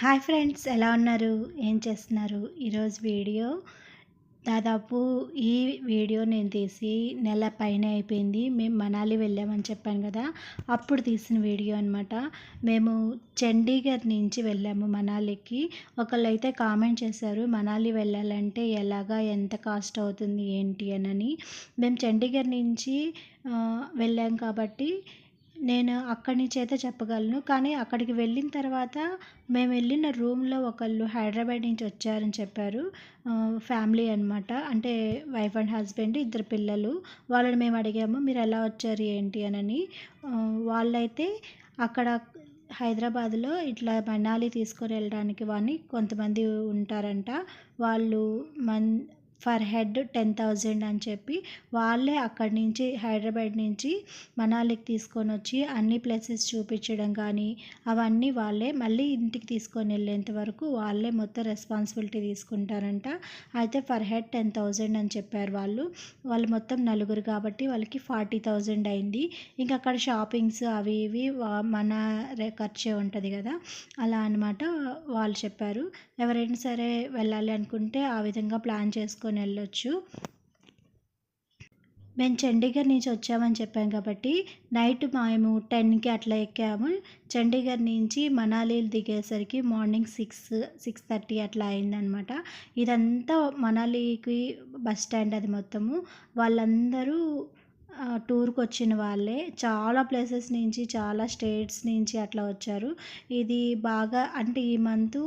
Hi friends ఎలా ఉన్నారు? ఏం చేస్తున్నారు? ఈరోజు వీడియో. దాదాపు ఈ వీడియో నేను తీసి నెల పైన అయిపోయింది. మేము మనాలి వెళ్ళామని చెప్పాను కదా అప్పుడు తీసిన వీడియో అనమాట మేము చండీగఢ్ నుంచి వెళ్ళాము మనాలికి. ఒకళ్ళు అయితే కామెంట్ చేశారు మనాలి వెళ్ళాలంటే ఎలాగా ఎంత కాస్ట్ అవుతుంది ఏంటి? అని. మేము చండీగఢ్ నుంచి వెళ్ళాం కాబట్టి నేను అక్కడి నుంచి అయితే చెప్పగలను. కానీ అక్కడికి వెళ్ళిన తర్వాత మేము వెళ్ళిన రూమ్లో ఒకళ్ళు హైదరాబాద్ నుంచి వచ్చారని చెప్పారు. ఫ్యామిలీ అనమాట అంటే వైఫ్ అండ్ హస్బెండ్ ఇద్దరు పిల్లలు. వాళ్ళని మేము అడిగాము మీరు ఎలా వచ్చారు? ఏంటి? అని వాళ్ళైతే అక్కడ హైదరాబాద్లో ఇట్లా మనాలి తీసుకొని వెళ్ళడానికి వాడిని కొంతమంది ఉంటారంట. వాళ్ళు Mann for head ten thousand అని చెప్పి వాళ్ళే అక్కడి నుంచి హైదరాబాద్ నుంచి మనాలికి తీసుకొని వచ్చి అన్ని ప్లేసెస్ చూపించడం కానీ అవన్నీ వాళ్ళే మళ్ళీ ఇంటికి తీసుకొని వెళ్ళేంత వరకు వాళ్ళే మొత్తం రెస్పాన్సిబిలిటీ తీసుకుంటారంట. అయితే ఫర్ హెడ్ టెన్ థౌజండ్ అని చెప్పారు వాళ్ళు. వాళ్ళు మొత్తం నలుగురు కాబట్టి వాళ్ళకి ఫార్టీ థౌజండ్ అయింది. ఇంకా అక్కడ షాపింగ్స్ అవి ఇవి మన ఖర్చే ఉంటుంది కదా. అలా అనమాట వాళ్ళు చెప్పారు. ఎవరైనా సరే వెళ్ళాలి అనుకుంటే ఆ విధంగా ప్లాన్ చేసుకొని వెళ్ళొచ్చు. మేము చండీగఢ్ నుంచి వచ్చామని చెప్పాం కాబట్టి నైట్ మేము టెన్కి అట్లా ఎక్కాము. చండీగఢ్ నుంచి మనాలీలు దిగేసరికి మార్నింగ్ సిక్స్ సిక్స్ థర్టీ అట్లా అయిందనమాట. ఇదంతా మనాలికి బస్ స్టాండ్ అది మొత్తము. వాళ్ళందరూ టూర్కి వచ్చిన వాళ్ళే. చాలా ప్లేసెస్ నుంచి చాలా స్టేట్స్ నుంచి అట్లా వచ్చారు. ఇది బాగా అంటే ఈ మంత్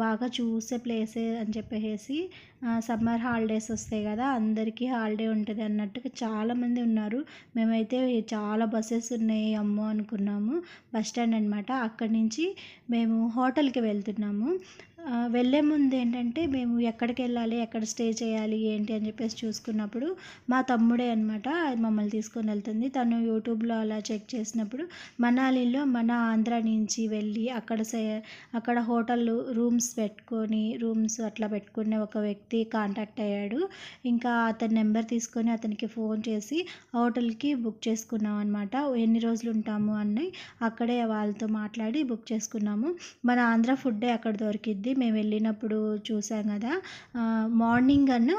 బాగా చూసే ప్లేసే అని చెప్పేసి సమ్మర్ హాలిడేస్ వస్తాయి కదా అందరికీ హాలిడే ఉంటుంది అన్నట్టుగా చాలామంది ఉన్నారు. మేమైతే చాలా బస్సెస్ ఉన్నాయి అమ్మో అనుకున్నాము. బస్ స్టాండ్ అనమాట అక్కడి నుంచి మేము హోటల్కి వెళ్తున్నాము. వెళ్ళే ముందు ఏంటంటే మేము ఎక్కడికి వెళ్ళాలి ఎక్కడ స్టే చేయాలి ఏంటి అని చెప్పేసి చూసుకున్నప్పుడు మా తమ్ముడే అనమాట మమ్మల్ని తీసుకొని వెళ్తుంది. తను యూట్యూబ్లో అలా చెక్ చేసినప్పుడు మనాలిలో మన ఆంధ్ర నుంచి వెళ్ళి అక్కడ సే అక్కడ హోటల్ రూమ్స్ పెట్టుకొని రూమ్స్ అట్లా పెట్టుకునే ఒక వ్యక్తి కాంటాక్ట్ అయ్యాడు. ఇంకా అతని నెంబర్ తీసుకొని అతనికి ఫోన్ చేసి హోటల్కి బుక్ చేసుకున్నాం అనమాట ఎన్ని రోజులు ఉంటాము అని అక్కడే వాళ్ళతో మాట్లాడి బుక్ చేసుకున్నాము. మన ఆంధ్ర ఫుడ్డే అక్కడ దొరికిద్ది. మేము వెళ్ళినప్పుడు చూసాం కదా మార్నింగ్ అన్న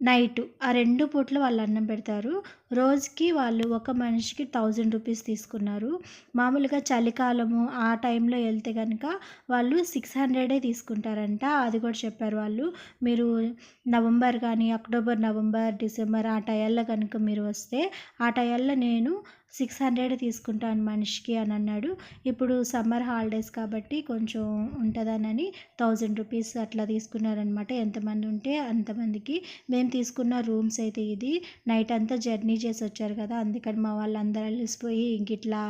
నైట్ ఆ రెండు పూట్లు వాళ్ళు అన్నం పెడతారు. రోజుకి వాళ్ళు ఒక మనిషికి థౌజండ్ రూపీస్ తీసుకున్నారు. మామూలుగా చలికాలము ఆ టైంలో వెళ్తే కనుక వాళ్ళు సిక్స్ హండ్రెడే తీసుకుంటారంట అది కూడా చెప్పారు వాళ్ళు. మీరు నవంబర్ కానీ అక్టోబర్ నవంబర్ డిసెంబర్ ఆ టైంలో కనుక మీరు వస్తే ఆ టైంలో నేను సిక్స్ హండ్రెడ్ తీసుకుంటాను మనిషికి అని అన్నాడు. ఇప్పుడు సమ్మర్ హాలిడేస్ కాబట్టి కొంచెం ఉంటుందనని థౌజండ్ రూపీస్ అట్లా తీసుకున్నారనమాట ఎంతమంది ఉంటే అంతమందికి. మేము తీసుకున్న రూమ్స్ అయితే ఇది. నైట్ అంతా జర్నీ చేసి వచ్చారు కదా అందుకని మా వాళ్ళందరూ అలసిపోయి ఇంక ఇట్లా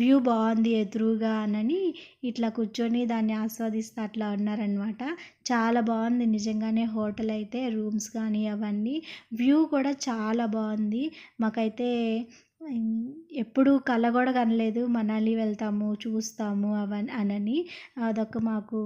వ్యూ బాగుంది ఎదురుగా అని ఇట్లా కూర్చొని దాన్ని ఆస్వాదిస్తూ అట్లా ఉన్నారనమాట చాలా బాగుంది నిజంగానే హోటల్ అయితే రూమ్స్ కానీ అవన్నీ. వ్యూ కూడా చాలా బాగుంది. మాకైతే ఎప్పుడు కళ కూడా కనలేదు. మనాలి వెళ్తాము చూస్తాము అవని అనని. అదొక మాకు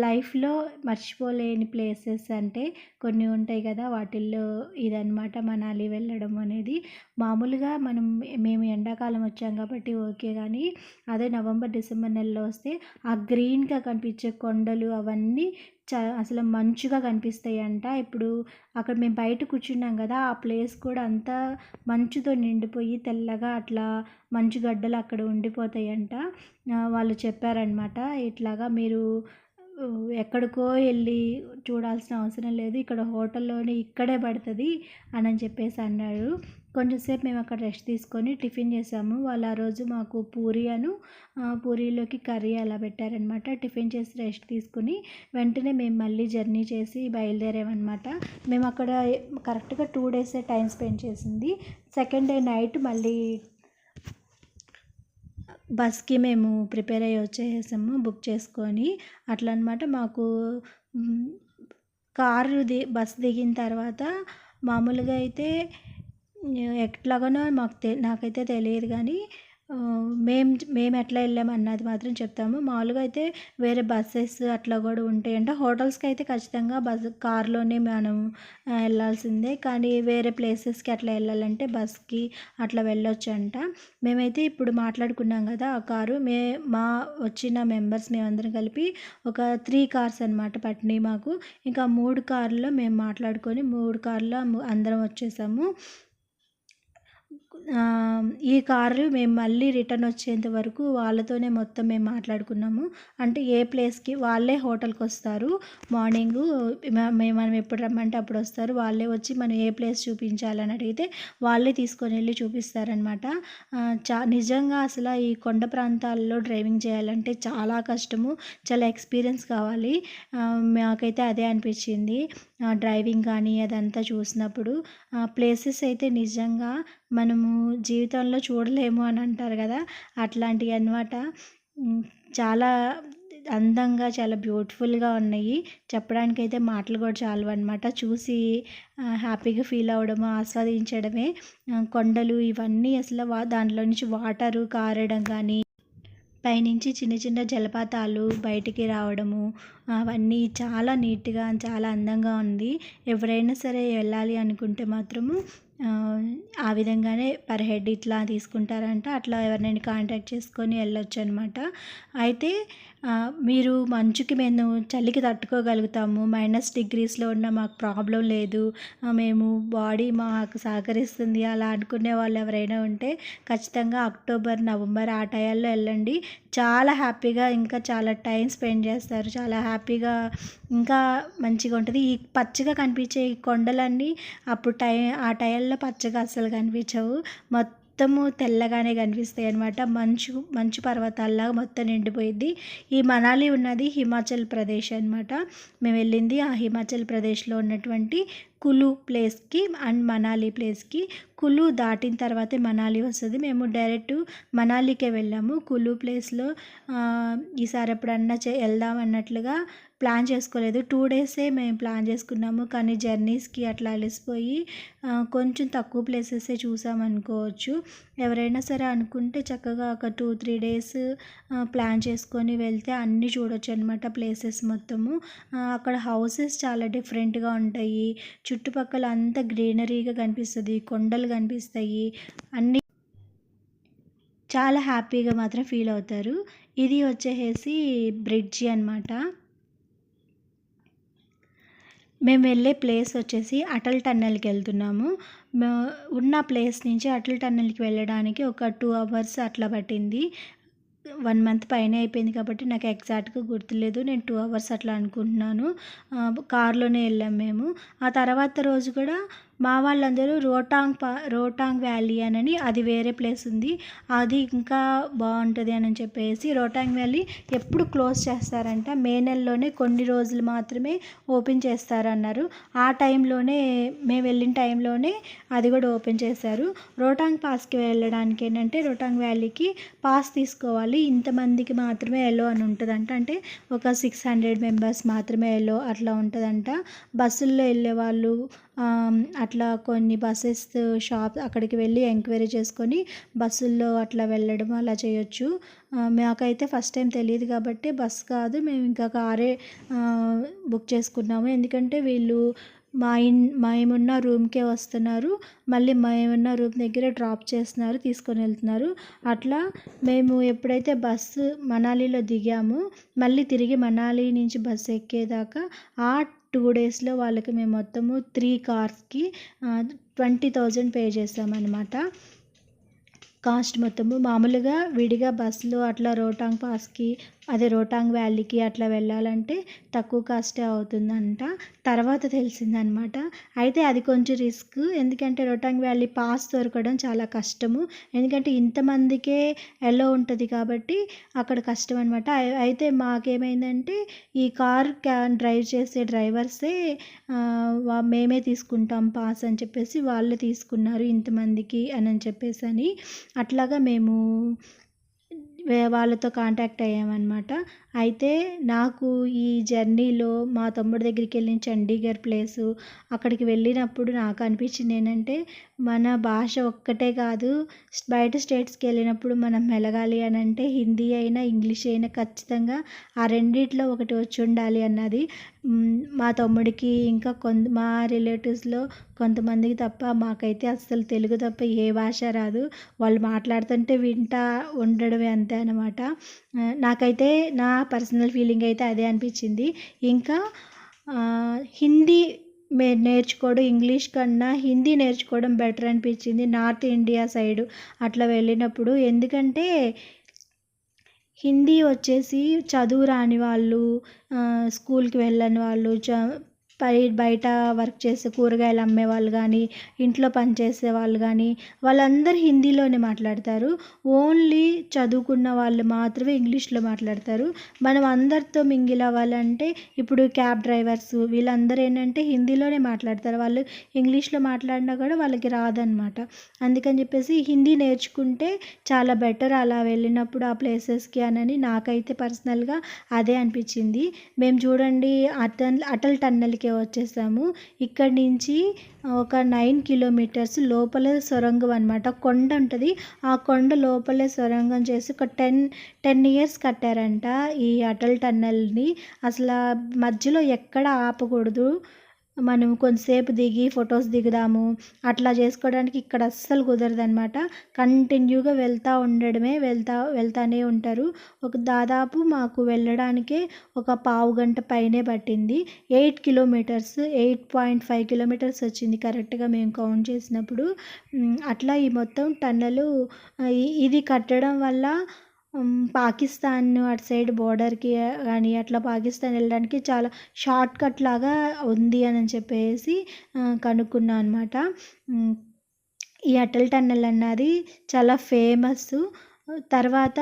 లైఫ్లో మర్చిపోలేని ప్లేసెస్ అంటే కొన్ని ఉంటాయి కదా వాటిల్లో ఇదనమాట మనాలి వెళ్ళడం అనేది. మామూలుగా మనం మేము ఎండాకాలం వచ్చాం కాబట్టి ఓకే కానీ అదే నవంబర్ డిసెంబర్ నెలలో వస్తే ఆ గ్రీన్గా కనిపించే కొండలు అవన్నీ చ అసలు మంచుగా కనిపిస్తాయి అంట ఇప్పుడు అక్కడ మేము బయట కూర్చున్నాం కదా ఆ ప్లేస్ కూడా అంతా మంచుతో నిండిపోయి తెల్లగా అట్లా మంచు గడ్డలు అక్కడ ఉండిపోతాయంట. వాళ్ళు చెప్పారనమాట ఇట్లాగా మీరు ఎక్కడికో వెళ్ళి చూడాల్సిన అవసరం లేదు ఇక్కడ హోటల్లోనే ఇక్కడే పడుతుంది అని చెప్పేసి అన్నాడు కొంచెంసేపు మేము అక్కడ రెస్ట్ తీసుకొని టిఫిన్ చేసాము. వాళ్ళు ఆ రోజు మాకు పూరి అను పూరీలోకి కర్రీ అలా పెట్టారనమాట. టిఫిన్ చేసి రెస్ట్ తీసుకుని వెంటనే మేము మళ్ళీ జర్నీ చేసి బయలుదేరామన్నమాట మేము అక్కడ కరెక్ట్గా టూ డేస్ టైం స్పెండ్ చేసింది. సెకండ్ డే నైట్ మళ్ళీ బస్కి మేము ప్రిపేర్ అయ్యి వచ్చేసాము బుక్ చేసుకొని. అట్లా అనమాట మాకు కారు ది బస్ దిగిన తర్వాత మామూలుగా అయితే ఎట్లాగనో మాకు తె నాకైతే తెలియదు కానీ మేము మేము ఎట్లా వెళ్ళాము అన్నది మాత్రం చెప్తాము. మామూలుగా అయితే వేరే బస్సెస్ అట్లా కూడా ఉంటాయంట. హోటల్స్కి అయితే ఖచ్చితంగా బస్ కార్లోనే మనం వెళ్ళాల్సిందే కానీ వేరే ప్లేసెస్కి అట్లా వెళ్ళాలంటే బస్కి అట్లా వెళ్ళొచ్చు అంట మేమైతే ఇప్పుడు మాట్లాడుకున్నాం కదా ఆ కారు. మే మా వచ్చిన మెంబర్స్ మేమందరం కలిపి ఒక త్రీ కార్స్ అనమాట పట్టినాయి మాకు. ఇంకా మూడు కార్లో మేము మాట్లాడుకొని మూడు కార్లో అందరం వచ్చేసాము. ఈ కారు మేము మళ్ళీ రిటర్న్ వచ్చేంత వరకు వాళ్ళతోనే మొత్తం మేము మాట్లాడుకున్నాము. అంటే ఏ ప్లేస్కి వాళ్ళే హోటల్కి వస్తారు. మార్నింగ్ మేము మనం ఎప్పుడు రమ్మంటే అప్పుడు వస్తారు. వాళ్ళే వచ్చి మనం ఏ ప్లేస్ చూపించాలని అడిగితే వాళ్ళే తీసుకొని వెళ్ళి చూపిస్తారనమాట చా నిజంగా అసలు ఈ కొండ ప్రాంతాల్లో డ్రైవింగ్ చేయాలంటే చాలా కష్టము. చాలా ఎక్స్పీరియన్స్ కావాలి. మాకైతే అదే అనిపించింది. డ్రైవింగ్ కానీ అదంతా చూసినప్పుడు. ప్లేసెస్ అయితే నిజంగా మనము జీవితంలో చూడలేము అని అంటారు కదా అట్లాంటివి అనమాట చాలా అందంగా చాలా బ్యూటిఫుల్గా ఉన్నాయి. చెప్పడానికి అయితే మాటలు కూడా చాలు అనమాట చూసి హ్యాపీగా ఫీల్ అవ్వడము ఆస్వాదించడమే. కొండలు ఇవన్నీ అసలు వా దాంట్లో నుంచి వాటరు కారడం కానీ పైనుంచి చిన్న చిన్న జలపాతాలు బయటికి రావడము అవన్నీ చాలా నీట్గా చాలా అందంగా ఉంది. ఎవరైనా సరే వెళ్ళాలి అనుకుంటే మాత్రము ఆ విధంగానే పర్ హెడ్ ఇట్లా తీసుకుంటారంట. అట్లా ఎవరినైనా కాంటాక్ట్ చేసుకొని వెళ్ళొచ్చు అనమాట అయితే మీరు మంచుకి మేము చలికి తట్టుకోగలుగుతాము. మైనస్ డిగ్రీస్లో ఉన్న మాకు ప్రాబ్లం లేదు. మేము బాడీ మాకు సహకరిస్తుంది. అలా అనుకునే వాళ్ళు ఎవరైనా ఉంటే ఖచ్చితంగా అక్టోబర్ నవంబర్ ఆ టైంలో వెళ్ళండి. చాలా హ్యాపీగా ఇంకా చాలా టైం స్పెండ్ చేస్తారు. చాలా హ్యాపీ హ్యాపీగా ఇంకా మంచిగా ఉంటుంది. ఈ పచ్చగా కనిపించే ఈ కొండలన్నీ అప్పుడు టై ఆ టైంలో పచ్చగా అస్సలు కనిపించవు. మొత్తం మొత్తము తెల్లగానే కనిపిస్తాయి అనమాట మంచు మంచు పర్వతాల్లాగా మొత్తం నిండిపోయింది. ఈ మనాలి ఉన్నది హిమాచల్ ప్రదేశ్ అనమాట మేము వెళ్ళింది ఆ హిమాచల్ ప్రదేశ్లో ఉన్నటువంటి కులు ప్లేస్కి అండ్ మనాలి ప్లేస్కి. కులు దాటిన తర్వాతే మనాలి వస్తుంది. మేము డైరెక్ట్ మనాలికే వెళ్ళాము. కులు ప్లేస్లో ఈసారి ఎప్పుడన్నా చే వెళ్దాం అన్నట్లుగా ప్లాన్ చేసుకోలేదు. టూ డేసే మేము ప్లాన్ చేసుకున్నాము. కానీ జర్నీస్కి అట్లా అలసిపోయి కొంచెం తక్కువ ప్లేసెసే చూసామనుకోవచ్చు ఎవరైనా సరే అనుకుంటే చక్కగా ఒక టూ త్రీ డేస్ ప్లాన్ చేసుకొని వెళ్తే అన్నీ చూడొచ్చు అనమాట ప్లేసెస్ మొత్తము. అక్కడ హౌసెస్ చాలా డిఫరెంట్గా ఉంటాయి. చుట్టుపక్కల అంతా గ్రీనరీగా కనిపిస్తుంది. కొండలు కనిపిస్తాయి. అన్నీ చాలా హ్యాపీగా మాత్రం ఫీల్ అవుతారు. ఇది వచ్చేసి బ్రిడ్జి అనమాట మేము వెళ్ళే ప్లేస్ వచ్చేసి అటల్ టన్నెల్కి వెళ్తున్నాము. ఉన్న ప్లేస్ నుంచి అటల్ టన్నెల్కి వెళ్ళడానికి ఒక టూ అవర్స్ అట్లా పట్టింది. వన్ మంత్ పైన అయిపోయింది కాబట్టి నాకు ఎగ్జాక్ట్గా గుర్తులేదు. నేను టూ అవర్స్ అట్లా అనుకుంటున్నాను. కార్లోనే వెళ్ళాం మేము. ఆ తర్వాత రోజు కూడా మా వాళ్ళందరూ రోటాంగ్ పా రోటాంగ్ వ్యాలీ అని అది వేరే ప్లేస్ ఉంది. అది ఇంకా బాగుంటుంది అని చెప్పేసి రోటాంగ్ వ్యాలీ ఎప్పుడు క్లోజ్ చేస్తారంట. మే నెలలోనే కొన్ని రోజులు మాత్రమే ఓపెన్ చేస్తారన్నారు. ఆ టైంలోనే మేము వెళ్ళిన టైంలోనే అది కూడా ఓపెన్ చేశారు. రోటాంగ్ పాస్కి వెళ్ళడానికి ఏంటంటే రోటాంగ్ వ్యాలీకి పాస్ తీసుకోవాలి. ఇంతమందికి మాత్రమే ఎలో అని ఉంటుందంట. అంటే ఒక సిక్స్ హండ్రెడ్ మెంబర్స్ మాత్రమే ఎలో అట్లా ఉంటుందంట. బస్సుల్లో వెళ్ళే వాళ్ళు అట్లా కొన్ని బస్సెస్ షాప్ అక్కడికి వెళ్ళి ఎంక్వైరీ చేసుకొని బస్సుల్లో అట్లా వెళ్ళడం అలా చేయొచ్చు. మాకైతే ఫస్ట్ టైం తెలియదు కాబట్టి బస్ కాదు. మేము ఇంకా కారే బుక్ చేసుకున్నాము. ఎందుకంటే వీళ్ళు మా ఇన్ మేమున్న రూమ్కే వస్తున్నారు. మళ్ళీ మేమున్న రూమ్ దగ్గర డ్రాప్ చేస్తున్నారు తీసుకొని వెళ్తున్నారు. అట్లా మేము ఎప్పుడైతే బస్సు మనాలిలో దిగామో మళ్ళీ తిరిగి మనాలి నుంచి బస్సు ఎక్కేదాకా ఆ టూ డేస్లో వాళ్ళకి మేము మొత్తము త్రీ కార్స్కి ట్వంటీ థౌజండ్ పే చేసామన్నమాట కాస్ట్ మొత్తము మామూలుగా విడిగా బస్సులు అట్లా రోటాంగ్ పాస్కి అదే రోటాంగ్ వ్యాలీకి అట్లా వెళ్ళాలంటే తక్కువ కాస్టే అవుతుందంట. తర్వాత తెలిసిందనమాట. అయితే అది కొంచెం రిస్క్. ఎందుకంటే రోటాంగ్ వ్యాలీ పాస్ దొరకడం చాలా కష్టము. ఎందుకంటే ఇంతమందికే ఎల్లో ఉంటుంది కాబట్టి అక్కడ కష్టం అనమాట అయితే మాకేమైందంటే ఈ కార్ డ్రైవ్ చేసే డ్రైవర్సే మేమే తీసుకుంటాం పాస్ అని చెప్పేసి వాళ్ళే తీసుకున్నారు ఇంతమందికి అని చెప్పేసి అని అట్లాగా మేము వాళ్ళతో కాంటాక్ట్ అయ్యామన్నమాట. అయితే నాకు ఈ జర్నీలో మా తమ్ముడి దగ్గరికి వెళ్ళిన చండీగఢ్ ప్లేసు అక్కడికి వెళ్ళినప్పుడు నాకు అనిపించింది ఏంటంటే మన భాష ఒక్కటే కాదు బయట స్టేట్స్కి వెళ్ళినప్పుడు మనం మెలగాలి అని అంటే హిందీ అయినా ఇంగ్లీష్ అయినా ఖచ్చితంగా ఆ రెండిట్లో ఒకటి వచ్చి ఉండాలి అన్నది. మా తమ్ముడికి ఇంకా కొంత మా రిలేటివ్స్లో కొంతమందికి తప్ప మాకైతే అస్సలు తెలుగు తప్ప ఏ భాష రాదు. వాళ్ళు మాట్లాడుతుంటే వింటా ఉండడమే అంతే అనమాట నాకైతే నా పర్సనల్ ఫీలింగ్ అయితే అదే అనిపించింది. ఇంకా హిందీ మే నేర్చుకోవడం ఇంగ్లీష్ కన్నా హిందీ నేర్చుకోవడం బెటర్ అనిపించింది. నార్త్ ఇండియా సైడ్ అట్లా వెళ్ళినప్పుడు. ఎందుకంటే హిందీ వచ్చేసి చదువు రాని వాళ్ళు స్కూల్కి వెళ్ళని వాళ్ళు చ బయట వర్క్ చేసే కూరగాయలు అమ్మే వాళ్ళు కానీ ఇంట్లో పనిచేసే వాళ్ళు కానీ వాళ్ళందరూ హిందీలోనే మాట్లాడతారు. ఓన్లీ చదువుకున్న వాళ్ళు మాత్రమే ఇంగ్లీష్లో మాట్లాడతారు. మనం అందరితో మింగిల్ అవ్వాలంటే ఇప్పుడు క్యాబ్ డ్రైవర్స్ వీళ్ళందరూ ఏంటంటే హిందీలోనే మాట్లాడతారు. వాళ్ళు ఇంగ్లీష్లో మాట్లాడినా కూడా వాళ్ళకి రాదనమాట అందుకని చెప్పేసి హిందీ నేర్చుకుంటే చాలా బెటర్ అలా వెళ్ళినప్పుడు ఆ ప్లేసెస్కి అని నాకైతే పర్సనల్గా అదే అనిపించింది. మేము చూడండి అటల్ అటల్ టన్నెల్కి వచ్చేసాము. ఇక్కడి నుంచి ఒక నైన్ కిలోమీటర్స్ లోపల సొరంగం అనమాట కొండ ఉంటుంది. ఆ కొండ లోపలే సొరంగం చేసి ఒక టెన్ టెన్ ఇయర్స్ కట్టారంట ఈ అటల్ టన్నెల్ని. అసలు మధ్యలో ఎక్కడ ఆపకూడదు. మనం కొంతసేపు దిగి ఫొటోస్ దిగుదాము. అట్లా చేసుకోవడానికి ఇక్కడ అస్సలు కుదరదనమాట కంటిన్యూగా వెళ్తూ ఉండడమే వెళ్తా వెళ్తానే ఉంటారు. ఒక దాదాపు మాకు వెళ్ళడానికే ఒక పావు గంట పైనే పట్టింది. Eight kilometres eight point five kilometres వచ్చింది కరెక్ట్గా మేము కౌంట్ చేసినప్పుడు. అట్లా ఈ మొత్తం టన్నెలు ఇది కట్టడం వల్ల పాకిస్తాన్ అటు సైడ్ బోర్డర్కి కానీ అట్లా పాకిస్తాన్ వెళ్ళడానికి చాలా షార్ట్ కట్ లాగా ఉంది అని చెప్పేసి కనుక్కున్నా అనమాట ఈ అటల్ టన్నెల్ అన్నది చాలా ఫేమస్. తర్వాత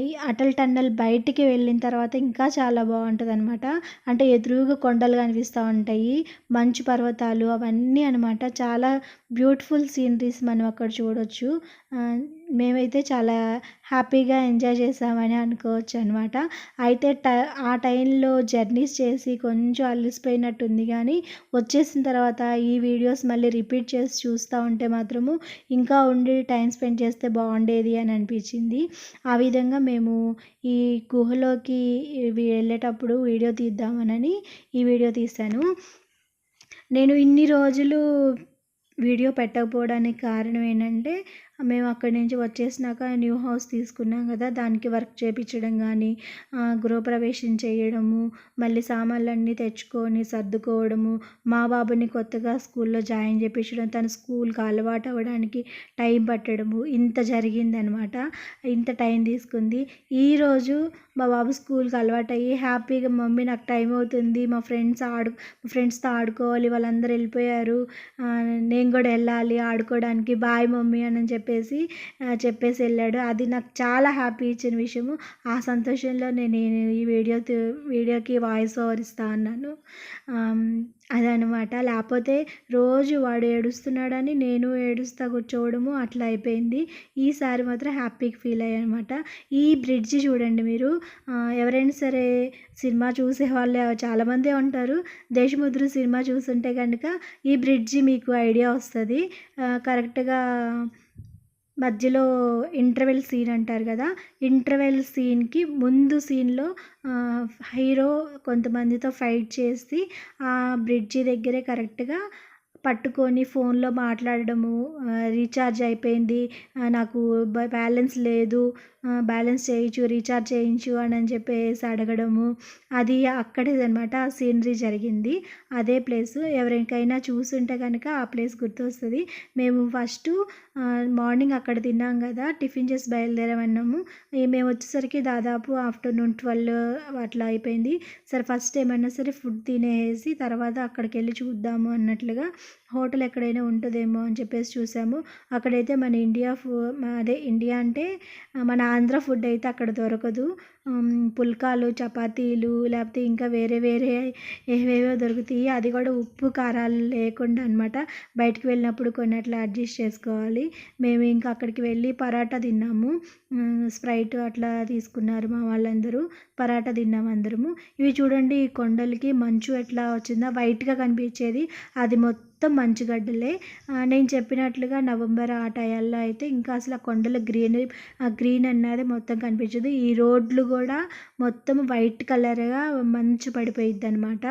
ఈ అటల్ టన్నెల్ బయటికి వెళ్ళిన తర్వాత ఇంకా చాలా బాగుంటుంది అనమాట అంటే ఎదురుగా కొండలు కనిపిస్తూ ఉంటాయి మంచు పర్వతాలు అవన్నీ అనమాట చాలా బ్యూటిఫుల్ సీనరీస్ మనం అక్కడ చూడవచ్చు మేమైతే చాలా హ్యాపీగా ఎంజాయ్ చేసామని అనుకోవచ్చు అనమాట అయితే ట ఆ టైంలో జర్నీస్ చేసి కొంచెం అలసిపోయినట్టుంది కానీ వచ్చేసిన తర్వాత ఈ వీడియోస్ మళ్ళీ రిపీట్ చేసి చూస్తూ ఉంటే మాత్రము ఇంకా ఉండి టైం స్పెండ్ చేస్తే బాగుండేది అని అనిపించింది. ఆ విధంగా మేము ఈ గుహలోకి వెళ్ళేటప్పుడు వీడియో తీద్దామనని ఈ వీడియో తీశాను నేను ఇన్ని రోజులు వీడియో పెట్టకపోవడానికి కారణం ఏంటంటే మేము అక్కడి నుంచి వచ్చేసినాక న్యూ హౌస్ తీసుకున్నాం కదా దానికి వర్క్ చేపించడం కానీ గృహప్రవేశం చేయడము మళ్ళీ సామాన్లన్నీ తెచ్చుకొని సర్దుకోవడము మా బాబుని కొత్తగా స్కూల్లో జాయిన్ చేయించడం తన స్కూల్కి అలవాటు అవ్వడానికి టైం పట్టడము ఇంత జరిగిందనమాట. ఇంత టైం తీసుకుంది. ఈరోజు మా బాబు స్కూల్కి అలవాటు అయ్యి హ్యాపీగా మమ్మీ నాకు టైం అవుతుంది మా ఫ్రెండ్స్ ఆడు మా ఫ్రెండ్స్తో ఆడుకోవాలి వాళ్ళందరూ వెళ్ళిపోయారు నేను కూడా వెళ్ళాలి ఆడుకోవడానికి బాయ్ మమ్మీ అని చెప్పి చెప్పేసి చెప్పేసి వెళ్ళాడు. అది నాకు చాలా హ్యాపీ ఇచ్చిన విషయము. ఆ సంతోషంలో నేను ఈ వీడియో వీడియోకి వాయిస్ ఓవర్ ఇస్తా అన్నాను. అదనమాట లేకపోతే రోజు వాడు ఏడుస్తున్నాడని నేను ఏడుస్తా కూర్చోవడము అట్లా అయిపోయింది. ఈసారి మాత్రం హ్యాపీగా ఫీల్ అయ్యానమాట. ఈ బ్రిడ్జ్ చూడండి మీరు. ఎవరైనా సరే సినిమా చూసే వాళ్ళు చాలామందే ఉంటారు. దేశముద్రు సినిమా చూసుంటే కనుక ఈ బ్రిడ్జి మీకు ఐడియా వస్తుంది. కరెక్ట్గా మధ్యలో ఇంటర్వెల్ సీన్ అంటారు కదా ఇంటర్వెల్ సీన్కి ముందు సీన్లో హీరో కొంతమందితో ఫైట్ చేసి ఆ బ్రిడ్జి దగ్గరే కరెక్ట్గా పట్టుకొని ఫోన్లో మాట్లాడడము రీఛార్జ్ అయిపోయింది. నాకు బ్యాలెన్స్ లేదు. బ్యాలెన్స్ చేయించు రీఛార్జ్ చేయించు అని అని చెప్పేసి అడగడము. అది అక్కడే అనమాట ఆ సీనరీ జరిగింది. అదే ప్లేస్. ఎవరికైనా చూసుంటే కనుక ఆ ప్లేస్ గుర్తొస్తుంది. మేము ఫస్ట్ మార్నింగ్ అక్కడ తిన్నాం కదా టిఫిన్ చేసి బయలుదేరామన్నాము. మేము వచ్చేసరికి దాదాపు ఆఫ్టర్నూన్ ట్వెల్వ్ అట్లా అయిపోయింది. సరే ఫస్ట్ ఏమన్నా సరే ఫుడ్ తినేసి తర్వాత అక్కడికి వెళ్ళి చూద్దాము అన్నట్లుగా హోటల్ ఎక్కడైనా ఉంటుందేమో అని చెప్పేసి చూసాము. అక్కడైతే మన ఇండియా ఫు అదే ఇండియా అంటే మన ఆంధ్ర ఫుడ్ అయితే అక్కడ దొరకదు. పుల్కాలు చపాతీలు లేకపోతే ఇంకా వేరే వేరే ఏవేవో దొరుకుతాయి. అది కూడా ఉప్పు కారాలు లేకుండా అనమాట బయటికి వెళ్ళినప్పుడు కొన్ని అట్లా అడ్జస్ట్ చేసుకోవాలి. మేము ఇంకా అక్కడికి వెళ్ళి పరాటా తిన్నాము. స్ప్రైట్ అట్లా తీసుకున్నారు మా వాళ్ళందరూ. పరాటా తిన్నాము అందరము. ఇవి చూడండి ఈ కొండలకి మంచు ఎట్లా వచ్చిందో వైట్గా కనిపించేది. అది మొత్తం మంచుగడ్డలే నేను చెప్పినట్లుగా నవంబర్ ఆ టైంలో అయితే ఇంకా అసలు ఆ కొండల గ్రీనరీ ఆ గ్రీన్ అన్నది మొత్తం కనిపించదు. ఈ రోడ్లు కూడా మొత్తం వైట్ కలర్గా మంచు పడిపోయిద్ది అనమాట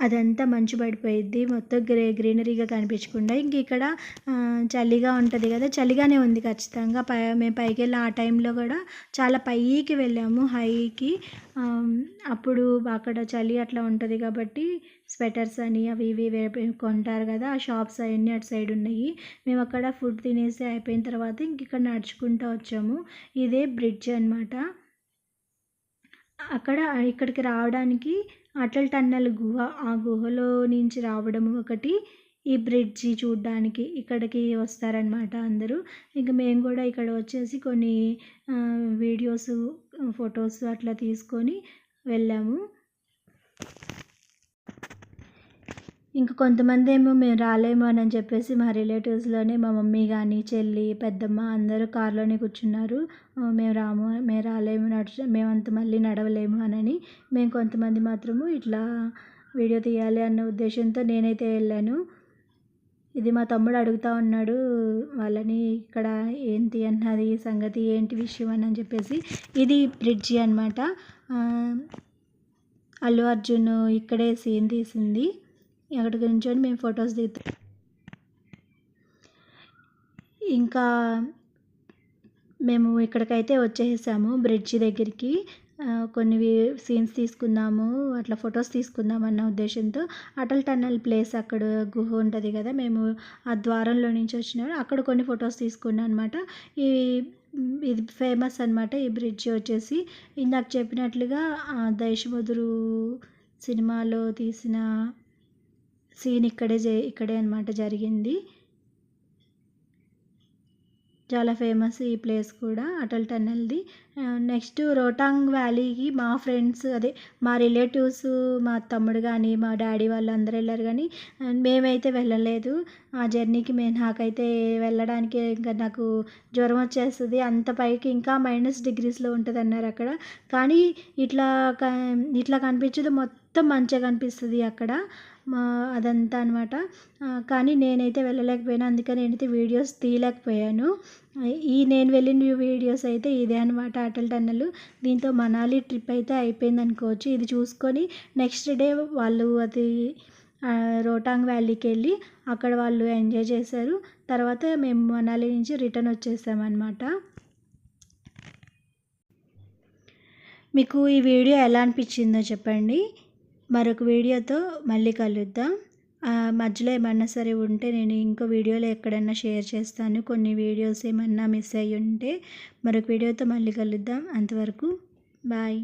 అదంతా మంచు పడిపోయిద్ది. మొత్తం గ్రే గ్రీనరీగా కనిపించకుండా ఇంక ఇక్కడ చలిగా ఉంటుంది కదా చలిగానే ఉంది ఖచ్చితంగా. పై మేము పైకి వెళ్ళి ఆ టైంలో కూడా చాలా పైకి వెళ్ళాము హైకి. అప్పుడు అక్కడ చలి అట్లా ఉంటుంది కాబట్టి స్వెటర్స్ అని అవి ఇవి కొంటారు కదా ఆ షాప్స్ అవన్నీ అటు సైడ్ ఉన్నాయి. మేము అక్కడ ఫుడ్ తినేసి అయిపోయిన తర్వాత ఇంక ఇక్కడ నడుచుకుంటూ వచ్చాము. ఇదే బ్రిడ్జ్ అనమాట అక్కడ ఇక్కడికి రావడానికి అటల్ టన్నల్ గుహ ఆ గుహలో నుంచి రావడం ఒకటి ఈ బ్రిడ్జి చూడడానికి ఇక్కడికి వస్తారనమాట అందరూ. ఇంకా మేము కూడా ఇక్కడ వచ్చేసి కొన్ని వీడియోస్ ఫొటోస్ అట్లా తీసుకొని వెళ్ళాము. ఇంక కొంతమంది ఏమో మేము రాలేము అని చెప్పేసి మా రిలేటివ్స్లోనే మా మమ్మీ కానీ చెల్లి పెద్దమ్మ అందరూ కారులోనే కూర్చున్నారు. మేము రాము మేము రాలేము నడిచి మేమంత మళ్ళీ నడవలేము అని మేము కొంతమంది మాత్రము ఇట్లా వీడియో తీయాలి అన్న ఉద్దేశంతో నేనైతే వెళ్ళాను. ఇది మా తమ్ముడు అడుగుతూ ఉన్నాడు వాళ్ళని ఇక్కడ ఏంటి అన్నది సంగతి ఏంటి విషయం అని చెప్పేసి. ఇది బ్రిడ్జి అనమాట అల్లు అర్జున్ ఇక్కడే సీన్ తీసింది. అక్కడికి నుంచొని మేము ఫొటోస్ దిగుతాం. ఇంకా మేము ఇక్కడికైతే వచ్చేసాము బ్రిడ్జి దగ్గరికి. కొన్ని సీన్స్ తీసుకుందాము అట్లా ఫొటోస్ తీసుకుందాం అన్న ఉద్దేశంతో. అటల్ టన్నల్ ప్లేస్ అక్కడ గుహ ఉంటుంది కదా మేము ఆ ద్వారంలో నుంచి వచ్చిన అక్కడ కొన్ని ఫొటోస్ తీసుకున్నాం అనమాట ఈ ఇది ఫేమస్ అనమాట ఈ బ్రిడ్జ్ వచ్చేసి. ఇందాక చెప్పినట్లుగా దేశముదురు సినిమాలో తీసిన సీన్ ఇక్కడే ఇక్కడే అనమాట జరిగింది. చాలా ఫేమస్ ఈ ప్లేస్ కూడా అటల్ టన్నెల్ది. నెక్స్ట్ రోటాంగ్ వ్యాలీకి మా ఫ్రెండ్స్ అదే మా రిలేటివ్స్ మా తమ్ముడు కానీ మా డాడీ వాళ్ళు అందరూ వెళ్ళారు కానీ మేమైతే వెళ్ళలేదు. ఆ జర్నీకి మేము నాకైతే వెళ్ళడానికి ఇంకా నాకు జ్వరం వచ్చేస్తుంది. అంత పైకి ఇంకా మైనస్ డిగ్రీస్లో ఉంటుంది అన్నారు అక్కడ. కానీ ఇట్లా ఇట్లా కనిపించదు మొత్తం మంచిగా కనిపిస్తుంది అక్కడ. మా అదంతా అనమాట కానీ నేనైతే వెళ్ళలేకపోయాను. అందుకని నేనైతే వీడియోస్ తీయలేకపోయాను. ఈ నేను వెళ్ళిన వీడియోస్ అయితే ఇదే అనమాట అటల్ టన్నల్. దీంతో మనాలి ట్రిప్ అయితే అయిపోయింది అనుకోవచ్చు. ఇది చూసుకొని నెక్స్ట్ డే వాళ్ళు అది రోటాంగ్ వ్యాలీకి వెళ్ళి అక్కడ వాళ్ళు ఎంజాయ్ చేశారు. తర్వాత మేము మనాలి నుంచి రిటర్న్ వచ్చేసామన్నమాట మీకు ఈ వీడియో ఎలా అనిపించిందో చెప్పండి. మరొక వీడియోతో మళ్ళీ కలుద్దాం. మధ్యలో ఏమన్నా సరే ఉంటే నేను ఇంకో వీడియోలో ఎక్కడన్నా షేర్ చేస్తాను. కొన్ని వీడియోస్ ఏమన్నా మిస్ అయ్యి ఉంటే మరొక వీడియోతో మళ్ళీ కలుద్దాం. అంతవరకు బాయ్.